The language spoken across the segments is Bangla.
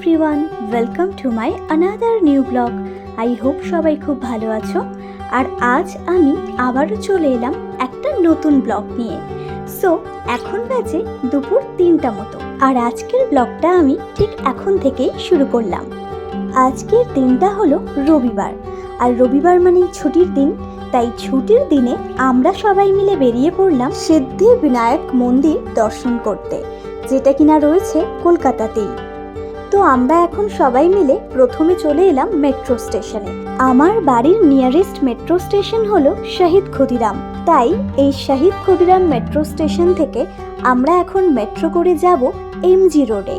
Everyone welcome to my another new blog I hope সবাই খুব ভালো আছো। আর আজ আমি আবারও চলে এলাম একটা নতুন ব্লগ নিয়ে। সো এখন বাজে দুপুর তিনটা মতো। আর আজকের ব্লগটা আমি ঠিক এখন থেকেই শুরু করলাম। আজকের দিনটা হলো রবিবার। আর রবিবার মানেই ছুটির দিন। তাই ছুটির দিনে আমরা সবাই মিলে বেরিয়ে পড়লাম সিদ্ধি বিনায়ক মন্দির দর্শন করতে, যেটা কিনা রয়েছে কলকাতাতেই। তো আমরা এখন সবাই মিলে প্রথমে চলে এলাম মেট্রো স্টেশনে। আমার বাড়ির নিয়ারেস্ট মেট্রো স্টেশন হলো শহীদ ক্ষুদিরাম। তাই এই শহীদ ক্ষুদিরাম মেট্রো স্টেশন থেকে আমরা এখন মেট্রো করে যাব এম জি রোডে।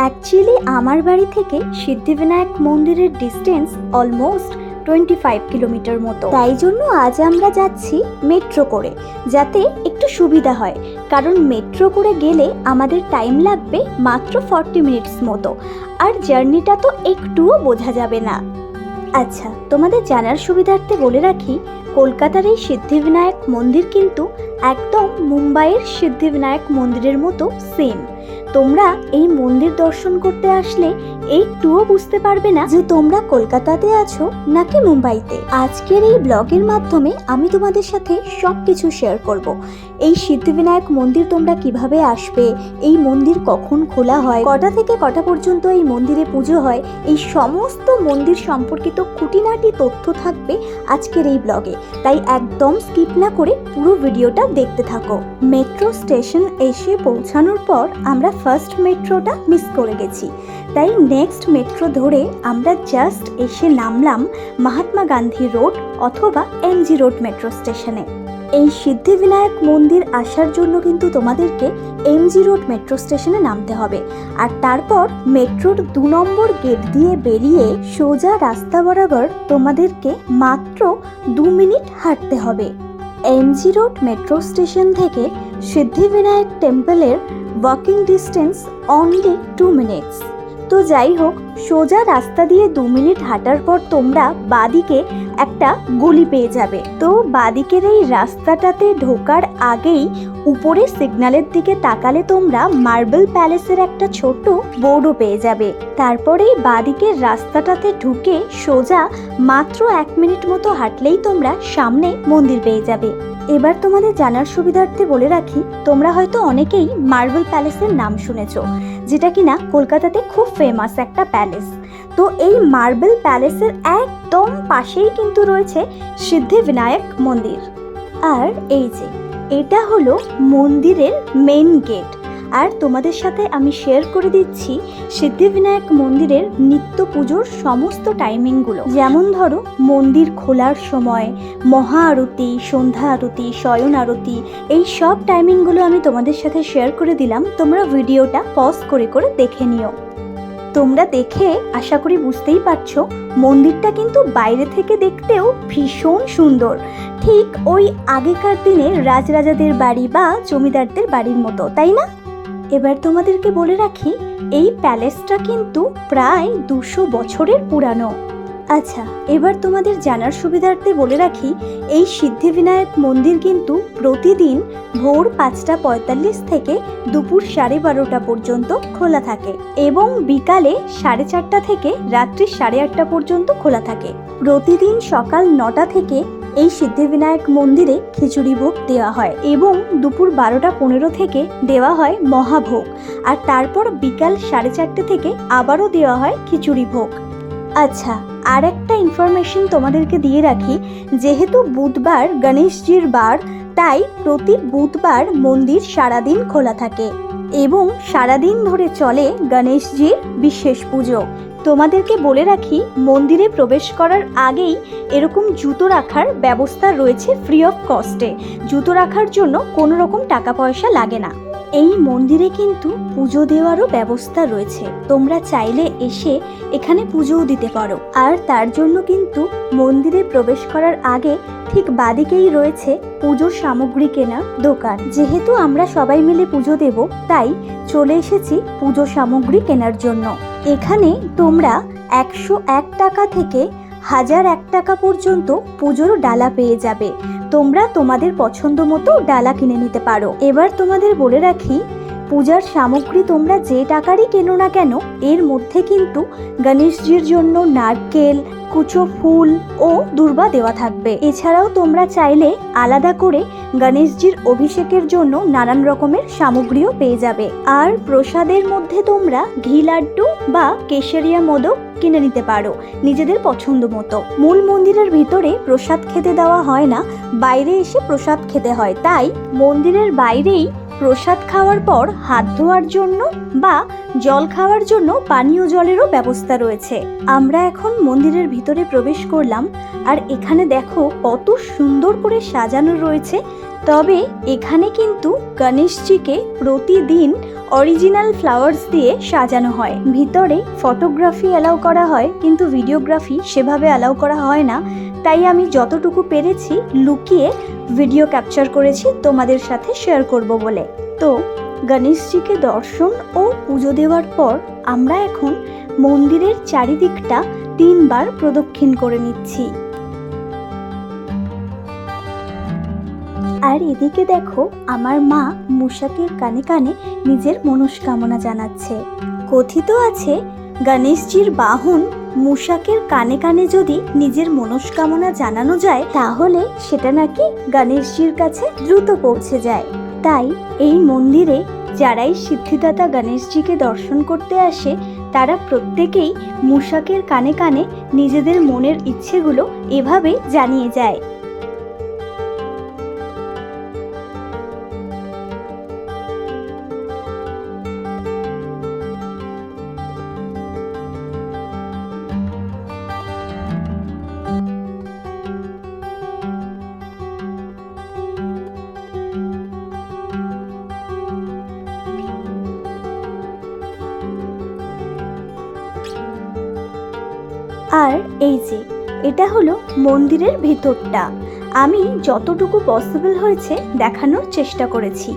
অ্যাকচুয়ালি আমার বাড়ি থেকে সিদ্ধিবিনায়ক মন্দিরের distance almost twenty five kilometre মতো। তাই জন্য আজ আমরা যাচ্ছি মেট্রো করে, যাতে একটু সুবিধা হয়। কারণ মেট্রো করে গেলে আমাদের টাইম লাগবে মাত্র ফর্টি মিনিটস মতো। আর জার্নিটা তো একটুও বোঝা যাবে না। আচ্ছা তোমাদের জানার সুবিধার্থে বলে রাখি, কলকাতার এই সিদ্ধিবিনায়ক মন্দির কিন্তু একদম মুম্বাইয়ের সিদ্ধিবিনায়ক মন্দিরের মতো সেম তোমরা এই মন্দির দর্শন করতে আসলে একটুও বুঝতে পারবে না যে তোমরা কলকাতাতে আছো নাকি মুম্বাইতে। আজকের এই ব্লগের মাধ্যমে আমি তোমাদের সাথে সব কিছু শেয়ার করব। এই সিদ্ধিবিনায়ক মন্দির তোমরা কীভাবে আসবে? এই মন্দির কখন খোলা হয়? কটা থেকে কটা পর্যন্ত এই মন্দিরে পুজো হয়? এই সমস্ত মন্দির সম্পর্কিত খুঁটিনাটি তথ্য থাকবে আজকের এই ব্লগে। তাই একদম স্কিপ না করে পুরো ভিডিওটা দেখতে থাকো। মেট্রো স্টেশন এসে পৌঁছানোর পর আমরা ফার্স্ট মেট্রোটা মিস করে গেছি। তাই নেক্সট মেট্রো ধরে আমরা জাস্ট এসে নামলাম মহাত্মা গান্ধী রোড অথবা এমজি রোড মেট্রো স্টেশনে এই সিদ্ধিবিনায়ক মন্দির আসার জন্য কিন্তু তোমাদেরকে এমজি রোড মেট্রো স্টেশনে নামতে হবে। আর তারপর মেট্রোর দু নম্বর গেট দিয়ে বেরিয়ে সোজা রাস্তা বরাবর তোমাদেরকে মাত্র দু মিনিট হাঁটতে হবে। এমজি রোড মেট্রো স্টেশন থেকে Siddhivinayak টেম্পলের walking distance only two minutes তো যাই হোক, সোজা রাস্তা দিয়ে দু মিনিট হাঁটার পর তোমরা বাদিকে একটা গলি পেয়ে যাবে। তো বাদিকের এই রাস্তাটাতে ঢোকার আগেই উপরে সিগন্যালের দিকে তাকালে তোমরা মার্বেল প্যালেসের একটা ছোট বোর্ডও পেয়ে যাবে। তারপরেই বাদিকের রাস্তাটাতে ঢুকে সোজা মাত্র এক মিনিট মতো হাঁটলেই তোমরা সামনে মন্দির পেয়ে যাবে। এবার তোমাদের জানার সুবিধার্থে বলে রাখি, তোমরা হয়তো অনেকেই মার্বেল প্যালেসের নাম শুনেছ, যেটা কিনা কলকাতাতে খুব ফেমাস একটা প্যালেস। তো এই মার্বেল প্যালেসের একদম পাশেই কিন্তু রয়েছে সিদ্ধিবিনায়ক মন্দির। আর এই যে, এটা হলো মন্দিরের মেন গেট আর তোমাদের সাথে আমি শেয়ার করে দিচ্ছি সিদ্ধিবিনায়ক মন্দিরের নিত্য পুজোর সমস্ত টাইমিংগুলো যেমন ধরো, মন্দির খোলার সময়, মহা আরতি, সন্ধ্যা আরতি, শয়ন আরতি, এই সব টাইমিংগুলো আমি তোমাদের সাথে শেয়ার করে দিলাম। তোমরা ভিডিওটা পজ করে করে দেখে নিও। তোমরা দেখে আশা করি বুঝতেই পারছ, মন্দিরটা কিন্তু বাইরে থেকে দেখতেও ভীষণ সুন্দর। ঠিক ওই আগেকার দিনে রাজরাজাদের বাড়ি বা জমিদারদের বাড়ির মতো, তাই না? এবার তোমাদেরকে বলে রাখি, এই প্যালেসটা কিন্তু প্রায় দুশো বছরের পুরানো। আচ্ছা এবার তোমাদের জানার সুবিধার্থে বলে রাখি, এই সিদ্ধিবিনায়ক মন্দির কিন্তু প্রতিদিন ভোর পাঁচটা পঁয়তাল্লিশ থেকে দুপুর সাড়ে বারোটা পর্যন্ত খোলা থাকে এবং বিকালে সাড়ে চারটা থেকে রাত্রি সাড়ে আটটা পর্যন্ত খোলা থাকে। প্রতিদিন সকাল নটা থেকে এই সিদ্ধিবিনায়ক মন্দিরে খিচুড়ি ভোগ দেওয়া হয় এবং দুপুর বারোটা পনেরো থেকে দেওয়া হয় মহাভোগ। আর তারপর বিকাল সাড়ে চারটে থেকে আবারও দেওয়া হয় খিচুড়ি ভোগ। আচ্ছা আর একটা ইনফরমেশন তোমাদেরকে দিয়ে রাখি। যেহেতু বুধবার গণেশজির বার, তাই প্রতি বুধবার মন্দির সারাদিন খোলা থাকে এবং সারাদিন ধরে চলে গণেশজির বিশেষ পুজো। তোমাদেরকে বলে রাখি, মন্দিরে প্রবেশ করার আগেই এরকম জুতো রাখার ব্যবস্থা রয়েছে ফ্রি অফ কস্টে জুতো রাখার জন্য কোনো রকম টাকা পয়সা লাগে না। এই মন্দিরে কিন্তু পুজো দেওয়ারও ব্যবস্থা রয়েছে। তোমরা চাইলে এসে এখানে পুজোও দিতে পারো। আর তার জন্য কিন্তু মন্দিরে প্রবেশ করার আগে ঠিক বাদিকেই রয়েছে পুজোর সামগ্রী কেনার দোকান। যেহেতু আমরা সবাই মিলে পুজো দেব, তাই চলে এসেছি পুজো সামগ্রী কেনার জন্য। এখানে তোমরা একশো এক টাকা থেকে হাজার এক টাকা পর্যন্ত পুজোর ডালা পেয়ে যাবে। তোমরা তোমাদের পছন্দ মতো ডালা কিনে নিতে পারো। এবার তোমাদের বলে রাখি পূজার সামগ্রী তোমরা যে টাকারই কেনো না কেন, এর মধ্যে কিন্তু গণেশজির জন্য নারকেল, কুচো ফুল ও দুর্বা দেওয়া থাকবে। এছাড়াও তোমরা চাইলে আলাদা করে গণেশজির অভিষেকের জন্য নানান রকমের সামগ্রীও পেয়ে যাবে। আর প্রসাদের মধ্যে তোমরা ঘি লাড্ডু বা কেশরিয়া মোদক কিনে নিতে পারো, নিজেদের পছন্দ মতো। মূল মন্দিরের ভিতরে প্রসাদ খেতে দেওয়া হয় না, বাইরে এসে প্রসাদ খেতে হয়। তাই মন্দিরের বাইরেই প্রসাদ খাওয়ার পর হাত ধোয়ার জন্য বা জল খাওয়ার জন্য পানীয় জলেরও ব্যবস্থা রয়েছে। আমরা এখন মন্দিরের ভিতরে প্রবেশ করলাম আর এখানে দেখো কত সুন্দর করে সাজানো রয়েছে তবে এখানে কিন্তু গণেশজিকে প্রতিদিন অরিজিনাল ফ্লাওয়ার্স দিয়ে সাজানো হয়। ভিতরে ফটোগ্রাফি অ্যালাউ করা হয়, কিন্তু ভিডিওগ্রাফি সেভাবে অ্যালাউ করা হয় না। তাই আমি যতটুকু পেরেছি লুকিয়ে ভিডিও ক্যাপচার করেছি, তোমাদের সাথে শেয়ার করব বলে। তো, গণেশজিকে দর্শন ও পুজো দেওয়ার পর আমরা এখন মন্দিরের চারিদিকটা তিনবার প্রদক্ষিণ করে নিচ্ছি। আর এদিকে দেখো, আমার মা মুশাকের কানে কানে নিজের মনস্কামনা জানাচ্ছে। কথিত আছে, গণেশজির বাহন মুশাকের কানে কানে যদি নিজের মনস্কামনা জানানো যায়, তাহলে সেটা নাকি গণেশজির কাছে দ্রুত পৌঁছে যায়। তাই এই মন্দিরে যারাই সিদ্ধিদাতা গণেশজিকে দর্শন করতে আসে, তারা প্রত্যেকেই মুশাকের কানে কানে নিজেদের মনের ইচ্ছেগুলো এভাবে জানিয়ে যায়। এটা হলো মন্দিরের ভিতরটা। আমি যতটুকু পসিবল হয়েছে দেখানোর চেষ্টা করেছি।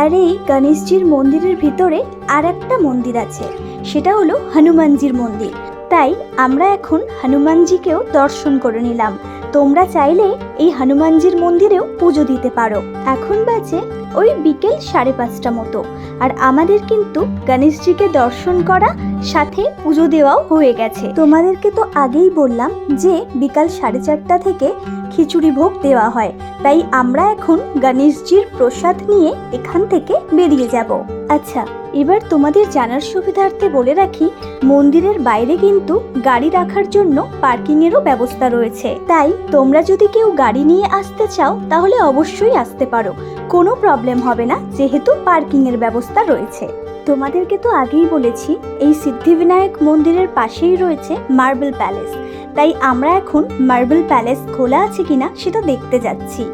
আর এই গণেশজির মন্দিরের ভিতরে আর একটা মন্দির আছে, সেটা হলো হনুমানজির মন্দির। তাই আমরা এখন হনুমানজিকেও দর্শন করে নিলাম। তোমরা চাইলে এই হনুমানজির মন্দিরেও পুজো দিতে পারো। এখন বাজে ওই বিকেল সাড়ে পাঁচটা মতো, আর আমাদের কিন্তু গণেশজিকে দর্শন করা, সাথে পুজো দেওয়াও হয়ে গেছে। তোমাদেরকে তো আগেই বললাম যে বিকাল সাড়ে চারটা থেকে খিচুড়ি ভোগ দেওয়া হয়। তাই আমরা এখন গণেশজির প্রসাদ নিয়ে এখান থেকে বেরিয়ে যাব। আচ্ছা এবার তোমাদের জানার সুবিধার্থে বলে রাখি, মন্দিরের বাইরে কিন্তু গাড়ি রাখার জন্য পার্কিংয়েরও ব্যবস্থা রয়েছে। তাই তোমরা যদি কেউ গাড়ি নিয়ে আসতে চাও, তাহলে অবশ্যই আসতে পারো। কোনো প্রবলেম হবে না, যেহেতু পার্কিংয়ের ব্যবস্থা রয়েছে। তোমাদেরকে তো আগেই বলেছি, এই সিদ্ধিবিনায়ক মন্দিরের পাশেই রয়েছে মার্বেল প্যালেস। তাই আমরা এখন মার্বেল প্যালেস খোলা আছে কিনা সেটা দেখতে যাচ্ছি।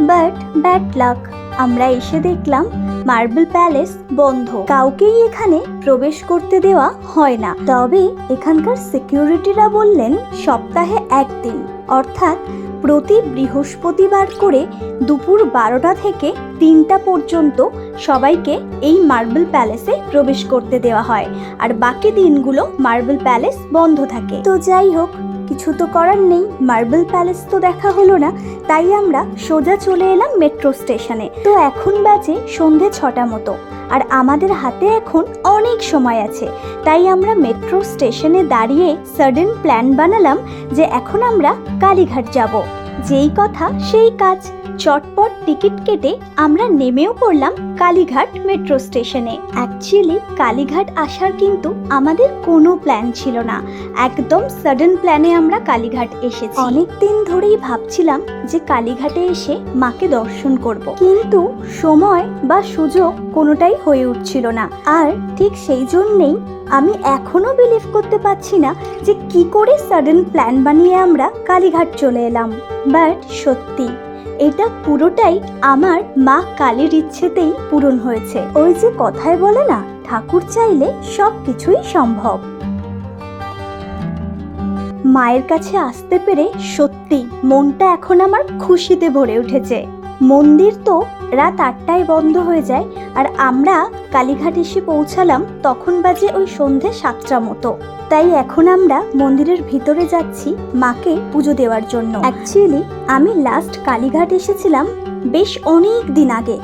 But, bad luck. আমরা এসে দেখলাম মার্বেল প্যালেস বন্ধ। কাউকেই এখানে প্রবেশ করতে দেওয়া হয় না। তবে এখানকার সিকিউরিটিরা বললেন সপ্তাহে একদিন। অর্থাৎ প্রতি বৃহস্পতিবার করে দুপুর বারোটা থেকে তিনটা পর্যন্ত সবাইকে এই মার্বেল প্যালেসে প্রবেশ করতে দেওয়া হয়। আর বাকি দিনগুলো মার্বেল প্যালেস বন্ধ থাকে। তো যাই হোক কিছু তো করার নেই। মার্বেল প্যালেস তো দেখা হলো না, তাই আমরা সোজা চলে এলাম মেট্রো স্টেশনে। তো এখন বাজে সন্ধে ছটা মতো, আর আমাদের হাতে এখন অনেক সময় আছে। তাই আমরা মেট্রো স্টেশনে দাঁড়িয়ে সাডেন প্ল্যান বানালাম যে এখন আমরা কালীঘাট যাব। যেই কথা, সেই কাজ। চটপট টিকিট কেটে আমরা নেমেও পড়লাম কালীঘাট মেট্রো স্টেশনে। অ্যাকচুয়ালি কালীঘাট আসার কিন্তু আমাদের কোনো প্ল্যান ছিল না। একদম সাডেন প্ল্যানে আমরা কালীঘাট এসেছি। অনেক দিন ধরেই ভাবছিলাম যে কালীঘাটে এসে মাকে দর্শন করব। কিন্তু সময় বা সুযোগ কোনোটাই হয়ে উঠছিল না। আর ঠিক সেই জন্যেই আমি এখনও বিলিভ করতে পারছি না যে কি করে সাডেন প্ল্যান বানিয়ে আমরা কালীঘাট চলে এলাম। বাট সত্যি এটা পুরোটাই আমার মা কালীর ইচ্ছেতেই পূরণ হয়েছে। ওই যে কথায় বলে না, ঠাকুর চাইলে সব কিছুই সম্ভব। মায়ের কাছে আসতে পেরে সত্যি মনটা এখন আমার খুশিতে ভরে উঠেছে। মন্দির তো রাত আটটায় বন্ধ হয়ে যায় আর আমরা কালীঘাট এসে পৌঁছালাম তখন বাজে ওই সন্ধে সাতটা মতো। তাই এখন আমরা মন্দিরের ভিতরে যাচ্ছি মাকে পুজো দেওয়ার জন্য। অ্যাকচুয়ালি আমি লাস্ট কালীঘাট এসেছিলাম বেশ অনেক দিন আগে।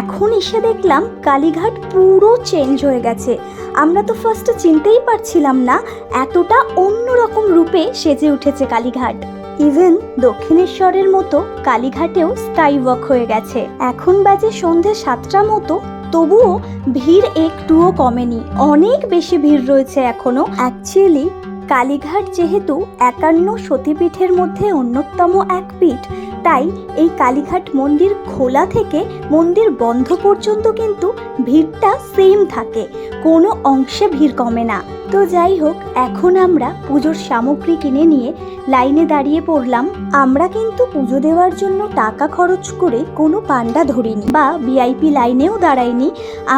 এখন এসে দেখলাম কালীঘাট পুরো চেঞ্জ হয়ে গেছে। আমরা তো ফার্স্টে চিনতেই পারছিলাম না এতটা অন্যরকম রূপে সেজে উঠেছে কালীঘাট। ইভেন দক্ষিণেশ্বরের মতো কালীঘাটেও স্কাই ওয়াক হয়ে গেছে। এখন বাজে সন্ধে সাতটা মতো, তবুও ভিড় একটুও কমেনি। অনেক বেশি ভিড় রয়েছে এখনও। অ্যাকচুয়ালি কালীঘাট যেহেতু একান্ন সতীপীঠের মধ্যে অন্যতম এক পীঠ, তাই এই কালীঘাট মন্দির খোলা থেকে মন্দির বন্ধ পর্যন্ত কিন্তু ভিড়টা সেম থাকে। কোনো অংশে ভিড় কমে না। তো যাই হোক, এখন আমরা পুজোর সামগ্রী কিনে নিয়ে লাইনে দাঁড়িয়ে পড়লাম। আমরা কিন্তু পুজো দেওয়ার জন্য টাকা খরচ করে কোনো পান্ডা ধরিনি বা ভিআইপি লাইনেও দাঁড়াইনি।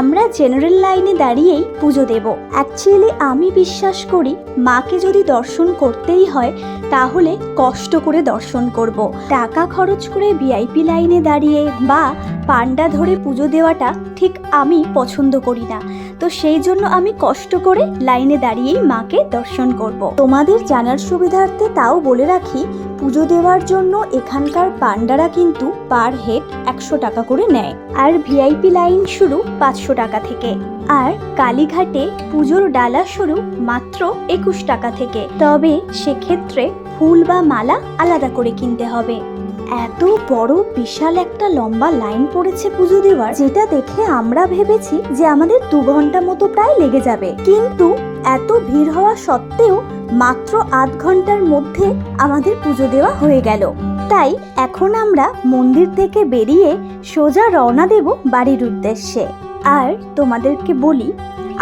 আমরা জেনারেল লাইনে দাঁড়িয়েই পুজো দেব। অ্যাকচুয়ালি আমি বিশ্বাস করি, মাকে যদি দর্শন করতেই হয়, তাহলে কষ্ট করে দর্শন করব। টাকা খরচ করে ভিআইপি লাইনে দাঁড়িয়ে বা পান্ডা ধরে পুজো দেওয়াটা ঠিক আমি পছন্দ করি না। তো সেই জন্য আমি কষ্ট করে লাইনে দাঁড়িয়েই মাকে দর্শন করব। তোমাদের জানার সুবিধার্থে তাও বলে রাখি, পুজো দেওয়ার জন্য এখানকার পান্ডারা কিন্তু পার হেড একশো টাকা করে নেয়। আর ভিআইপি লাইন শুরু পাঁচশো টাকা থেকে। আর কালীঘাটে পুজোর ডালা শুরু মাত্র একুশ টাকা থেকে। তবে সেক্ষেত্রে ফুল বা মালা আলাদা করে কিনতে হবে। এত বড়, বিশাল একটা লম্বা লাইন পড়েছে পুজো দেওয়ার, যেটা দেখে আমরা ভেবেছি যে আমাদের দু ঘণ্টা মতো প্রায় লেগে যাবে। কিন্তু এত ভিড় হওয়া সত্ত্বেও মাত্র আধ ঘণ্টার মধ্যে আমাদের পুজো দেওয়া হয়ে গেল। তাই এখন আমরা মন্দির থেকে বেরিয়ে সোজা রওনা দেব বাড়ির উদ্দেশ্যে। আর তোমাদেরকে বলি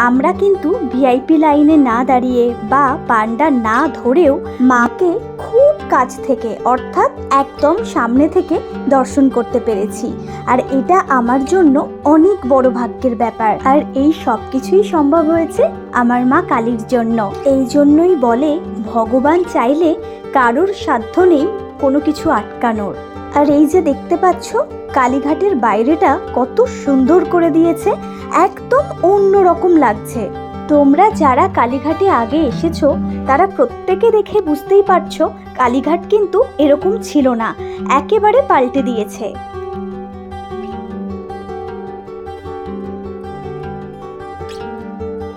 আমরা কিন্তু ভিআইপি লাইনে না দাঁড়িয়ে বা পান্ডা না ধরেও মাকে খুব কাছ থেকে, অর্থাৎ একদম সামনে থেকে দর্শন করতে পেরেছি। আর এটা আমার জন্য অনেক বড় ভাগ্যের ব্যাপার। আর এই সব কিছুই সম্ভব হয়েছে আমার মা কালীর জন্য। এই জন্যই বলে, ভগবান চাইলে কারোর সাধ্য নেই কোনো কিছু আটকানোর। আর এই যে দেখতে পাচ্ছ, কালীঘাটের বাইরেটা কত সুন্দর করে দিয়েছে, একদম অন্য রকম লাগছে। তোমরা যারা কালীঘাটে আগে এসেছ, তারা প্রত্যেকে দেখে বুঝতেই পারছ, কালীঘাট কিন্তু এরকম ছিল না, একেবারে পাল্টে দিয়েছে।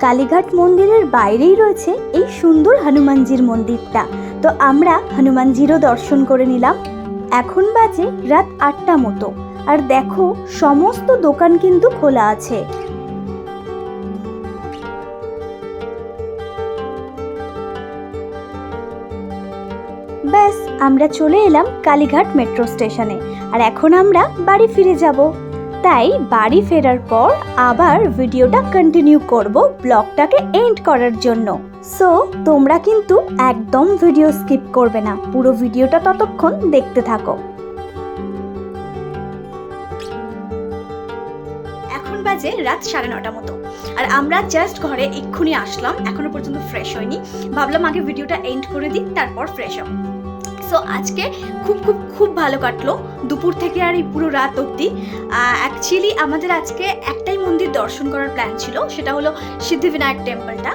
কালীঘাট মন্দিরের বাইরেই রয়েছে এই সুন্দর হনুমানজির মন্দিরটা। তো আমরা হনুমানজিরও দর্শন করে নিলাম। এখন বাজে রাত আটটা মতো। আর দেখো, সমস্ত দোকান কিন্তু খোলা আছে। ব্যাস, আমরা চলে এলাম কালীঘাট মেট্রো স্টেশনে। আর এখন আমরা বাড়ি ফিরে যাব। তাই বাড়ি ফেরার পর আবার ভিডিওটা কন্টিনিউ করব ব্লগটাকে এন্ড করার জন্য। সো তোমরা কিন্তু একদম ভিডিও স্কিপ করবে না। পুরো ভিডিওটা ততক্ষণ দেখতে থাকো। এখন বাজে রাত সাড়ে নটা মতো। আর আমরা জাস্ট ঘরে এক্ষুনি আসলাম। এখনও পর্যন্ত ফ্রেশ হয়নি। ভাবলাম আগে ভিডিওটা এন্ড করে দিই, তারপর ফ্রেশ হব। সো আজকে খুব খুব খুব ভালো কাটলো। দুপুর থেকে আর এই পুরো রাত অবধি। অ্যাকচুয়ালি আমাদের আজকে একটাই মন্দির দর্শন করার প্ল্যান ছিল। সেটা হলো সিদ্ধিবিনায়ক টেম্পলটা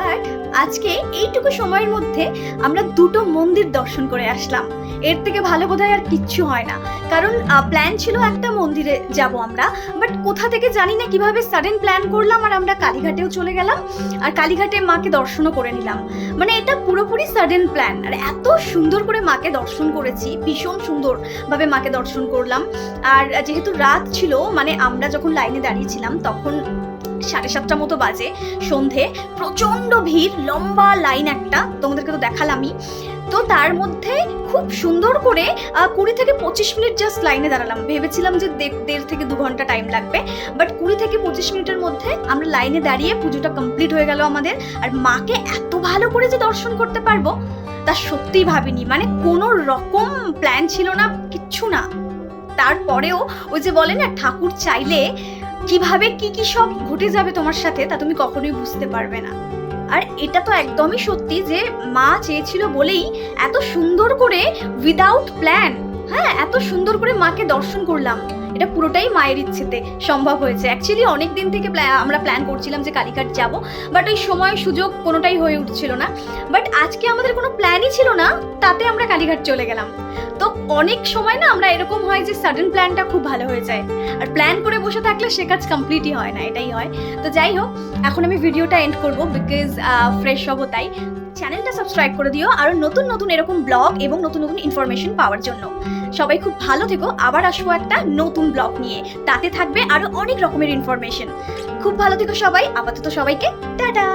বাট আজকে এইটুকু সময়ের মধ্যে আমরা দুটো মন্দির দর্শন করে আসলাম। এর থেকে ভালো বোধহয় আর কিচ্ছু হয় না। কারণ প্ল্যান ছিল একটা মন্দিরে যাব আমরা বাট কোথা থেকে জানি না কীভাবে সাডেন প্ল্যান করলাম আর আমরা কালীঘাটেও চলে গেলাম আর কালীঘাটে মাকে দর্শনও করে নিলাম। মানে এটা পুরোপুরি সাডেন প্ল্যান আর এত সুন্দর করে মাকে দর্শন করেছি, ভীষণ সুন্দরভাবে মাকে দর্শন করলাম। আর যেহেতু রাত ছিল মানে আমরা যখন লাইনে দাঁড়িয়েছিলাম তখন সাড়ে সাতটা মতো বাজে, সন্ধে প্রচণ্ড ভিড়, লম্বা লাইন একটা, তোমাদেরকে তো দেখালামই। তো তার মধ্যে খুব সুন্দর করে কুড়ি থেকে পঁচিশ মিনিট জাস্ট লাইনে দাঁড়ালাম। ভেবেছিলাম যে দেড় থেকে দু ঘণ্টা টাইম লাগবে বাট কুড়ি থেকে পঁচিশ মিনিটের মধ্যে আমরা লাইনে দাঁড়িয়ে পুজোটা কমপ্লিট হয়ে গেল আমাদের। আর মাকে এত ভালো করে যে দর্শন করতে পারব, তা সত্যিই ভাবিনি। মানে কোনো রকম প্ল্যান ছিল না, কিচ্ছু না। তারপরেও ওই যে বলে না, ঠাকুর চাইলে কীভাবে কি কি সব ঘটে যাবে তোমার সাথে তা তুমি কখনোই বুঝতে পারবে না। আর এটা তো একদমই সত্যি যে মা চেয়েছিল বলেই এত সুন্দর করে উইদাউট প্ল্যান হ্যাঁ এত সুন্দর করে মাকে দর্শন করলাম। এটা পুরোটাই মায়ের ইচ্ছেতে সম্ভব হয়েছে। অ্যাকচুয়ালি অনেক দিন থেকে আমরা প্ল্যান করছিলাম যে কালীঘাট যাব বাট ওই সময় সুযোগ কোনোটাই হয়ে উঠছিল না। বাট আজকে আমাদের কোনো প্ল্যানই ছিল না, তাতে আমরা কালীঘাট চলে গেলাম। তো অনেক সময় না আমরা এরকম হয় যে সাডেন প্ল্যানটা খুব ভালো হয়ে যায়। আর প্ল্যান করে বসে থাকলে সে কাজ কমপ্লিটই হয় না, এটাই হয়। তো যাই হোক, এখন আমি ভিডিওটা এন্ড করব বিকজ ফ্রেশ হব তাই। চ্যানেলটা সাবস্ক্রাইব করে দিও আরও নতুন নতুন এরকম ব্লগ এবং নতুন নতুন ইনফরমেশন পাওয়ার জন্য। সবাই খুব ভালো থেকো, আবার আসব একটা নতুন ব্লগ নিয়ে। তাতে থাকবে আরও অনেক রকমের ইনফরমেশন খুব ভালো থেকো সবাই, আপাতত সবাইকে, টাটা!